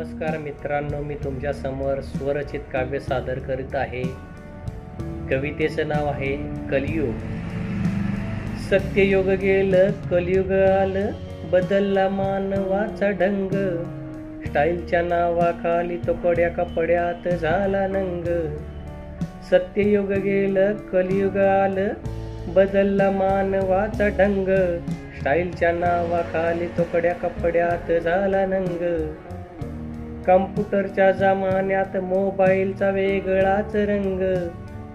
नमस्कार मित्रांनो मी तुमच्यासमोर स्वरचित काव्य सादर करीत आहे. कवितेचं नाव आहे कलियुग. सत्ययुग गेलं कलियुग आलं बदलला मानवाचा ढंग. स्टाईलच्या नावाखाली तो कड्या कपड्यात झाला नंग. सत्ययुग गेलं कलियुग आलं बदलला मानवाचा ढंग. स्टाईलच्या नावाखाली तो कड्या कपड्यात झाला नंग. कम्प्युटरच्या जमान्यात मोबाईलचा वेगळाच रंग.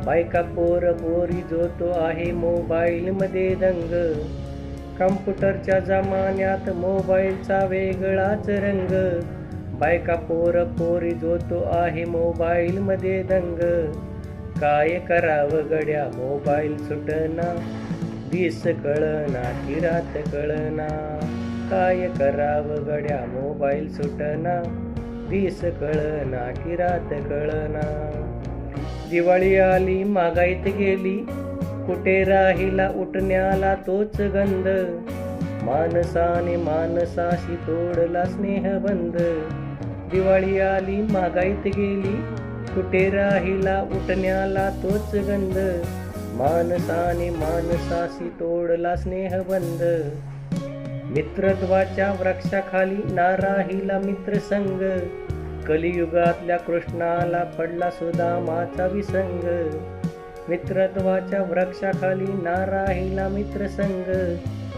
बायका पोर पोरी जोतो आहे मोबाईल मध्ये दंग. कम्प्युटरच्या जमान्यात मोबाईलचा वेगळाच रंग. बायका पोर पोरी जोतो आहे मोबाईल मध्ये दंग. काय करावं गड्या मोबाईल सुटना. दिस कळना की रात कळना. काय करावं गड्या मोबाईल सुटना. दिस कळना की रात कळना दिवाळी आली मागाईत गेली कुठे राहिला उठण्याला तोच गंध? माणसाने माणसाशी तोडला स्नेहबंध दिवाळी आली मागाईत गेली कुठे राहिला उठण्याला तोच गंध? माणसाने माणसाशी तोडला स्नेहबंध मित्रत्वाच्या वृक्षाखाली ना राहिला मित्रसंग. कलियुगातल्या कृष्णाला पडला सुदामाचा विसंग. मित्रत्वाच्या वृक्षाखाली ना राहिला मित्रसंग.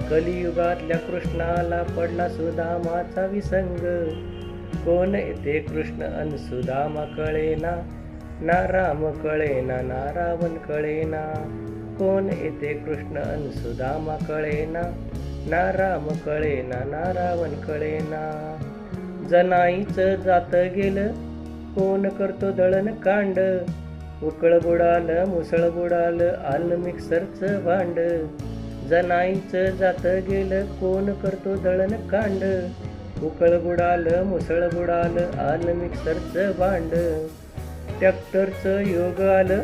कलियुगातल्या कृष्णाला पडला सुदामाचा विसंग. कोण येते कृष्ण अन सुदामा कळेना? ना राम कळेना ना रावण कळेना. कोण येते कृष्ण अन सुदामा कळेना? ना राम कळे ना ना रावण कळेना जनाईच जात गेलं कोण करतो दळण कांड? उकळ बुडाल मुसळ बुडाल आल मिक्सरचं भांड. जनाईचं जात गेलं कोण करतो दळण कांड? उकळ बुडाल मुसळ बुडाल आल मिक्सरचं भांड. ट्रॅक्टरचं योग आलं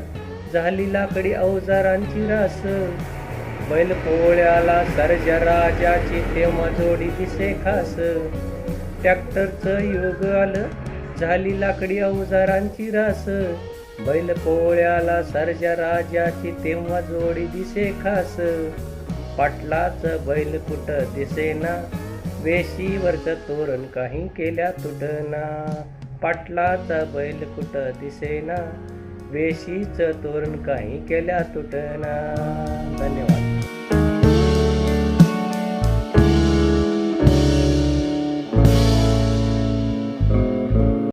झाली लाकडी अवजारांची रास. बैलपोळ्याला सर्ज राजाची तेव्हा जोडी दिसे खास. ट्रॅक्टरचं योग आलं झाली लाकडी अवजारांची रास. बैलपोळ्याला सर्ज राजाची तेव्हा जोडी दिसे खास. पाटलाच बैल कुट दिसेना? वेशीवरच तोरण काही केल्या तुटना. पाटलाचा बैल कुट दिसेना? वेशीचं तोरण काही केल्या तुटना. धन्यवाद.